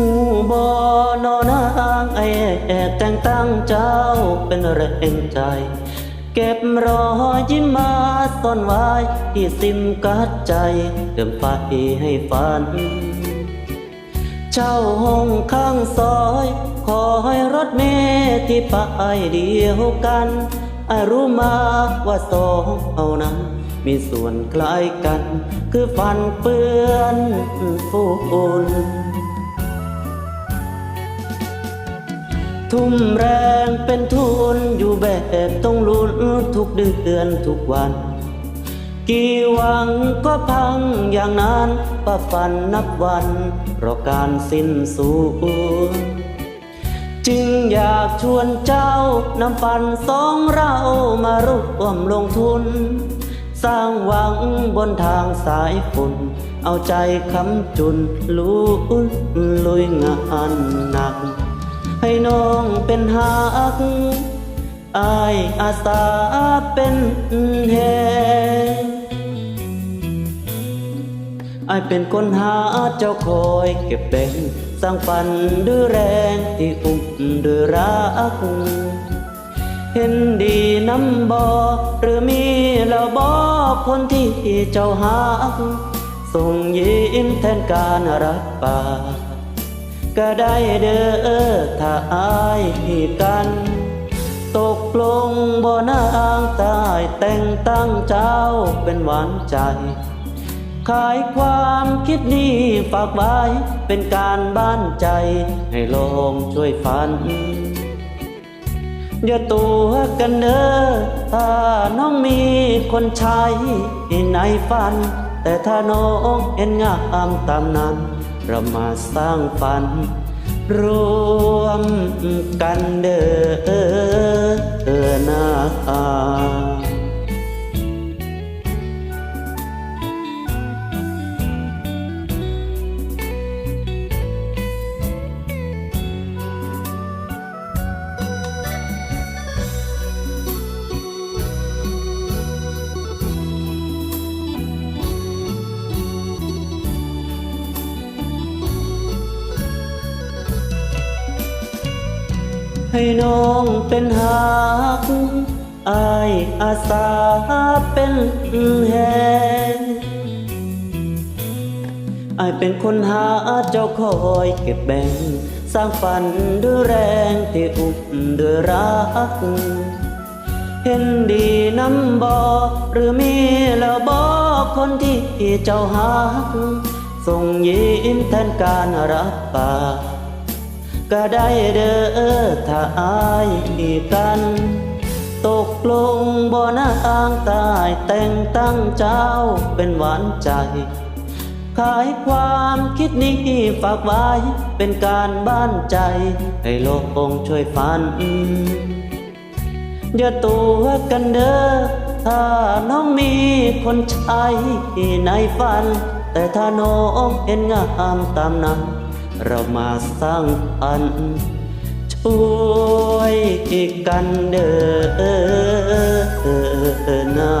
หูบอนอนางไอแอกแต่งตั้งเจ้าเป็นแรงใจ เก็บรอยิ้มมาซ่อนไว้ที่ซิมกัดใจเติมไฟให้ฝันเช่าห้องข้างซอยขอให้รถเมล์ที่ไปเดียวกันไอรู้มาว่าสองเอานั้นมีส่วนคล้ายกัน คือฟันเปื้อนฝุ่น ทุ่มแรงเป็นทุนอยู่แบบต้องลุ้นทุกเดือนทุกวัน กี่หวังก็พังอย่างนั้นป้าฝันนับวันเพราะการสิ้นสูญจึงอยากชวนเจ้านำฝันสองเรามาร่วมลงทุน สร้างหวังบนทางสายฝนเอาใจคำจุนลุยลุยงานหนัก ให้น้องเป็นหักอายอาสาเป็นแหงอายเป็นคนหาเจ้าคอยเก็บแบ่งสร้างฝันด้วยแรงที่อุ้มด้วยรักเห็นดีน้ำบอหรือมีแล้วบอคนที่เจ้าหาส่งยิ้มแทนการรับปาก ก็ได้เด้อถ้าอายกัน ตกลงบ่นางตายแต่งตั้งเจ้าเป็นหวานใจ ขายความคิดนี้ฝากไว้เป็นการบ้านใจ ให้ลองช่วยฝันอย่าตัวกันเด้อถ้าน้องมีคนใช้ในฝัน แต่ถ้าน้องเห็นงามตามนั้น เรามาสร้างฝัน รวมกันเดินหน้า ให้น้องเป็นหักอายอาสาเป็นแหงอายเป็นคนหาเจ้าคอยเก็บแบ่ง สร้างฝันด้วยแรงที่อุ้มด้วยรัก เห็นดีน้ำบอหรือมีแล้วบอกคนที่เจ้าหักส่งยิ้มแทนการรับปาก ก็ได้เด้อถ้าอายกัน ตกลงบ่นางตายแต่งตั้งเจ้าเป็นหวานใจ ขายความคิดนี้ฝากไว้เป็นการบ้านใจ ให้โลกองช่วยฝันอย่าตัวกันเด้อถ้าน้องมีคนใช้ในฝัน แต่ถ้าน้องเห็นงามตามนั้น เรามาสร้างอัน ช่วยกันเดินหนา